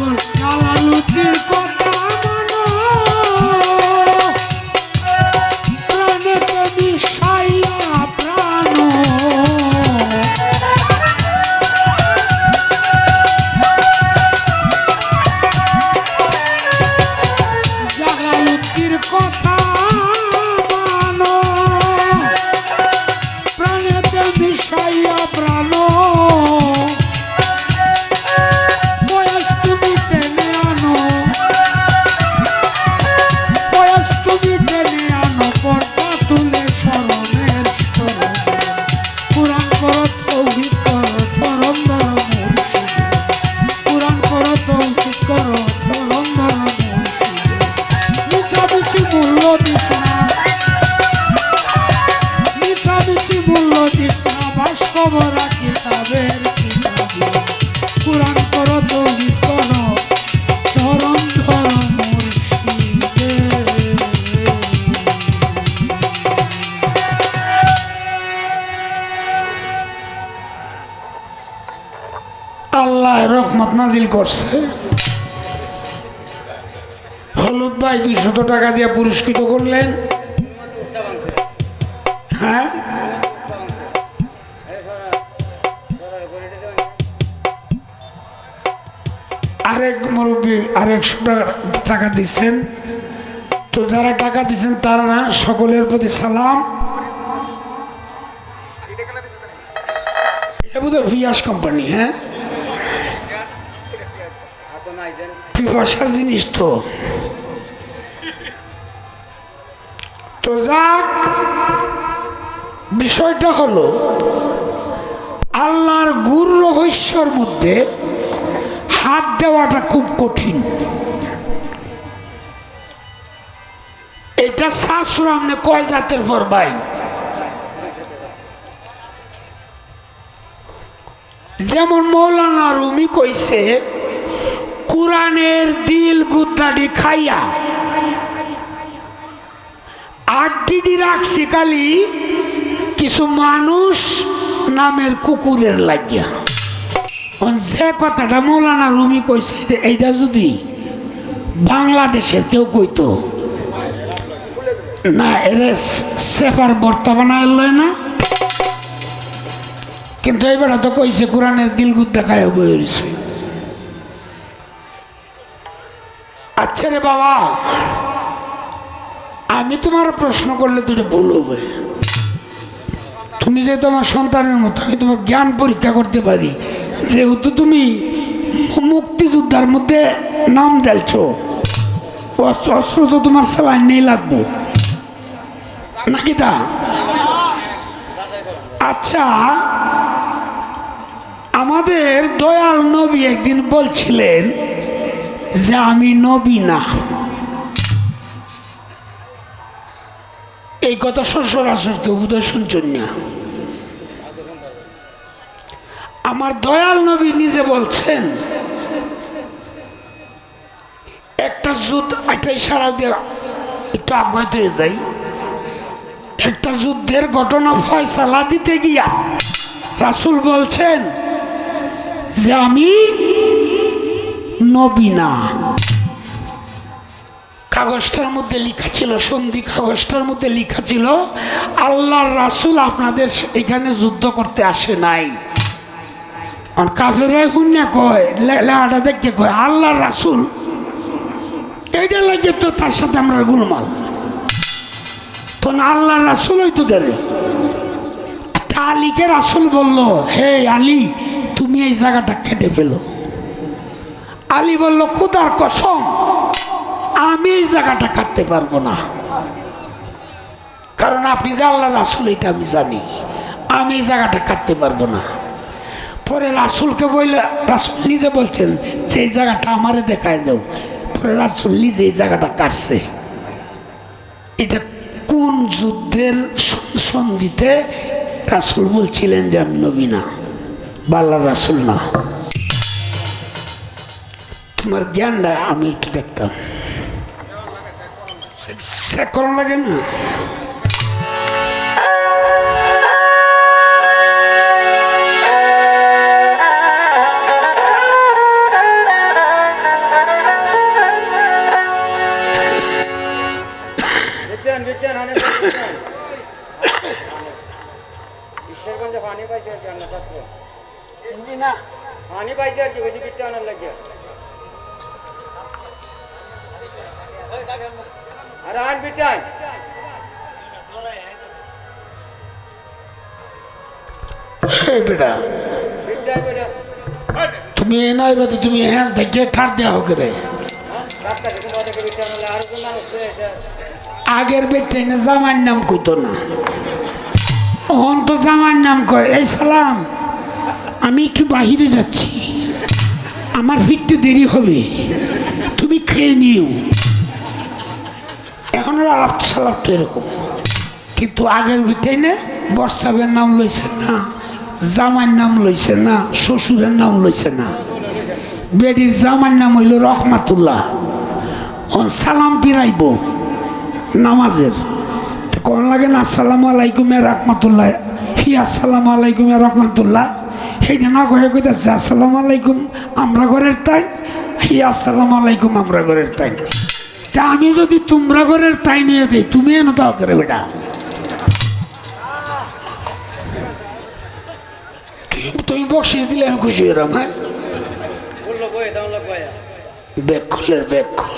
পাগল লালালুতির কথা মানো। প্রাণেতে মিশাইয়া প্রাণ জাগালুতির কথা করছে। হলুদ ভাই দুইশত টাকা দিয়ে পুরস্কৃত করলেন। হ্যাঁ? আরেক মুরব্বী আরেকশো টাকা দিচ্ছেন। তো যারা টাকা দিচ্ছেন তারা না, সকলের প্রতি সালাম। এটা বোধহয় ফিয়াস কোম্পানি হ্যাঁ? পিপাসার জিনিস তো? তো যাক, বিষয়টা হলো, আল্লাহর গুর রহস্যর মধ্যে হাত দেওয়াটা খুব কঠিন। এটা শাশুর আমনে কয় জাতের পর ভাই? যেমন মৌলানা রুমি কইছে কোরআনের দিল গুদ্দাডি খাইয়া। আড্ডিডি রাখছি কালি কিছু মানুষ নামের কুকুরের লাগিয়া। যে কথাটা মৌলানা রুমি কইছে, এইটা যদি বাংলাদেশের কেউ কইতো, না, এরে সেফার বর্তা বানায় লয় না। কিন্তু এবার তো কইছে, কোরআনের দিলগুদ দেখায় বইছে আচ্ছা রে বাবা। আমি তোমার প্রশ্ন করলে তুমি ভুল হবে। তুমি যে তোমার সন্তানের মতো, আমি তোমার জ্ঞান পরীক্ষা করতে পারি। যেহেতু তুমি মুক্তিযোদ্ধার মধ্যে নাম দেলছ অস্ত্র অস্ত্র তো তোমার সেলাই নেই লাগবো। নাকি তা? আচ্ছা আমাদের দয়াল নবী একদিন বলছিলেন যে আমি নবী না। এই কথা সচরাচর কেউ বোধহয় শুনছেন না। আমার দয়াল নবী নিজে বলছেন, একটা যুদ্ধ একটা ইশারা দিয়ে একটু আগ্রহিত হয়ে যাই। একটা যুদ্ধের ঘটনা ফয়সালা দিতে গিয়া রাসুল বলছেন যে আমি নবী না। কাগজটার মধ্যে লেখা ছিল, সন্ধি কাগজটার মধ্যে লেখা ছিল, আল্লাহর রাসুল আপনাদের এখানে যুদ্ধ করতে আসে নাই। আর কাফেরাই শুনে কয় লেখাটা দেখতে কয়, আল্লাহর রাসুল। এইটা লাগে তো তার সাথে আমরা গুলমাল। তখন আল্লাহ রাসুল হইতো তা আলীকে রাসুল বলল, হে আলী, তুমি এই জায়গাটা কেটে ফেলো। আলী বলল, খুদার কসম, আমি এই জায়গাটা কাটতে পারব না। কারণ আপনি যে আল্লাহ রাসুল, এটা আমি জানি। আমি এই জায়গাটা কাটতে পারব না। পরে রাসুলকে বললে, রাসুল নিজে বলছেন, যে জায়গাটা আমারে দেখায় দাও। পরে রাসুল নিজে এই জায়গাটা কাটছে। এটা কোন যুদ্ধের সন্ধিতে রাসুল বলছিলেন যে আমি নবী না বাল্লার রাসুল না। তোমার জ্ঞানটা আমি একটু দেখতাম। চেক করা লাগে না। পাইছে আর কি না। পাইছে আর কি বেশি বিজ্ঞানের লাগে। তুমি এ নয় বেটা তুমি হ্যাঁ থেকে ঠার দেওয়া হোক রে। আগের বেটে জামার নাম কইতো না। অহন তো জামার নাম কয়, এই সালাম, আমি একটু বাহিরে যাচ্ছি। আমার ফিরতে দেরি হবে। তুমি খেয়ে নিও। এখন আলাপ সালাপ তো এরকম কিন্তু আগের ভিতরে না, বর্ষাবের নাম লইছে না জামার নাম লইছে না, শ্বশুরের নাম লইছে না। বেডির জামার নাম হইল রহমাতুল্লাহ। সালাম পিরাইব নামাজের। কোন লাগে না, আসসালামু আলাইকুম রহমতুল্লাহ। হি, আসসালামু আলাইকুম রহমতুল্লাহ। সেইটা না কয়ে কইতেছে, আসসালামু আলাইকুম আমরা ঘরের তাই। হি, আসসালামু আলাইকুম আমরা ঘরের তাই। তা আমি যদি তোমরা করে তাই নিয়ে দিই, তুমি এনে দাও করে বেটা। তুমি বকশিস দিলে আমি খুশি হলাম হ্যাঁ? ব্যাগ খুলের ব্যাগ খুল।